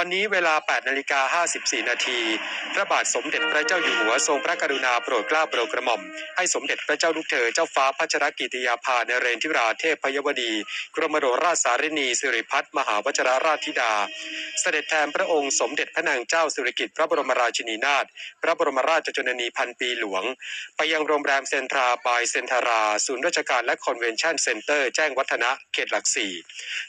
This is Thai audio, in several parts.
วันนี้เวลา 8นาฬิกา54 นาที พระบาทสมเด็จพระเจ้าอยู่หัวทรงพระกรุณาโปรดเกล้าโปรดกระหม่อม ให้สมเด็จพระเจ้าลูกเธอเจ้าฟ้าพัชรกิติยาภานเรนทิราเทพพยวดี กรมหลวงราชสารินีสิริพัฒน์มหาวชราราชธิดา เสด็จแทนพระองค์สมเด็จพระนางเจ้าสิริกิติ์พระบรมราชินีนาถพระบรมราชชนนีพันปีหลวง ไปยังโรงแรมเซ็นทราบายเซ็นทรา ศูนย์ราชการและคอนเวนชั่นเซ็นเตอร์แจ้งวัฒนะเขตหลักสี่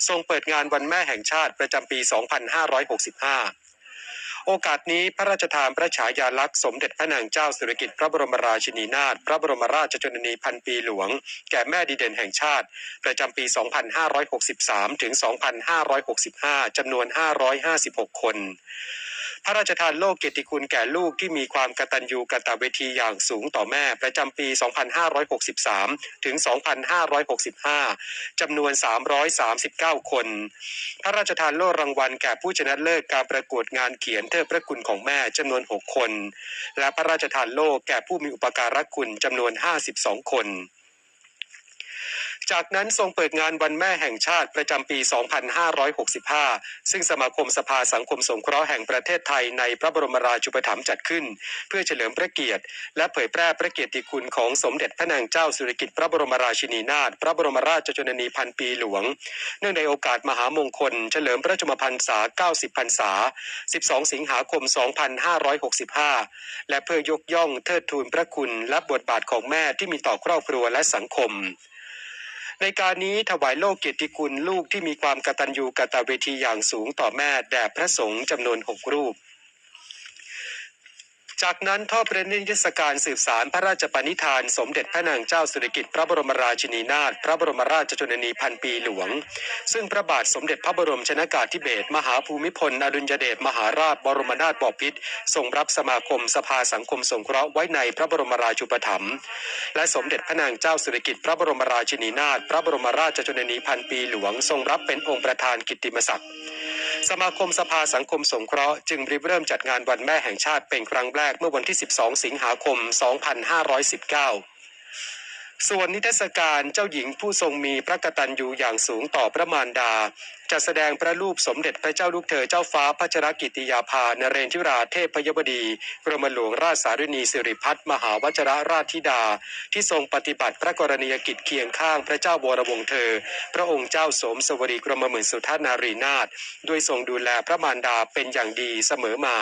ทรงเปิดงานวันแม่แห่งชาติประจำปี 256 2565 โอกาสนี้พระราชทานพระฉายาลักษณ์สมเด็จพระนางเจ้าสิริกิติ์พระบรมราชินีนาถพระบรมราชชนนีพันปีหลวง แก่แม่ดีเด่นแห่งชาติ ประจำปี 2563 ถึง 2565 จำนวน 556 คน พระราชทานโลกเกียรติคุณแก่ลูกที่มีความกตัญญูกตเวทีอย่างสูงต่อแม่ประจำปี 2563 ถึง 2565 จำนวน 339 คน พระราชทานโล่รางวัลแก่ผู้ชนะเลิศการประกวดงานเขียนเทิดพระคุณของแม่จำนวน 6 คน และพระราชทานโล่แก่ผู้มีอุปการะคุณจำนวน 52 คน จากนั้นทรงเปิดงานวันแม่แห่งชาติประจำปี 2565 ซึ่งสมาคมสภาสังคมสงเคราะห์แห่งประเทศไทยในพระบรมราชูปถัมภ์จัดขึ้น เพื่อเฉลิมพระเกียรติ และเผยแพร่พระเกียรติคุณของสมเด็จพระนางเจ้าสุริกิติ์พระบรมราชินีนาถพระบรมราชชนนีพันปีหลวง เนื่องในโอกาสมหามงคล เฉลิมพระชมพรรษา 90 พรรษา 12 สิงหาคม 2565 และเพื่อยกย่องเทิดทูนพระคุณและบทบาทของแม่ที่มีต่อครอบครัวและสังคม ในการนี้ถวายโลกเกียรติคุณลูกที่มีความกตัญญูกตเวทีอย่างสูงต่อแม่แด่พระสงฆ์จำนวนหกรูป จากนั้นทอดพระเนตรนิทรรศการสืบสารพระราชปณิธาน สมเด็จพระนางเจ้าสิริกิติ์พระบรมราชินีนาถพระบรมราชชนนีพันปีหลวง ซึ่งพระบาทสมเด็จพระบรมชนากาธิเบศรมหาภูมิพล อดุลยเดชมหาราชบรมนาถบพิตรทรงรับสมาคมสภาสังคมสงเคราะห์ไว้ในพระบรมราชูปถัมภ์และสมเด็จพระนางเจ้าสิริกิติ์พระบรมราชินีนาถพระบรมราชชนนีพันปีหลวง ทรงรับเป็นองค์ประธานกิตติมศักดิ์ สมาคมสภาสังคมสงเคราะห์จึงริเริ่มจัดงานวันแม่แห่งชาติเป็นครั้งแรกเมื่อวันที่ 12 สิงหาคม 2519 ส่วนนิทรรศการเจ้าหญิงผู้ทรงมีพระกตัญญูอย่างสูงต่อพระมารดาจะแสดงพระรูปสมเด็จพระเจ้าลูกเธอเจ้าฟ้าพัชรกิติยาภานเรนทิราเทพยบดีกรมหลวงราชสารินีสิริพัฒน์มหาวชรราชธิดา ที่ทรงปฏิบัติพระกรณียกิจเคียงข้างพระเจ้าวรวงศ์เธอ พระองค์เจ้าสมสวรีกรมหมื่นสุทธานารีนาถด้วยทรงดูแลพระมารดาเป็นอย่างดีเสมอมา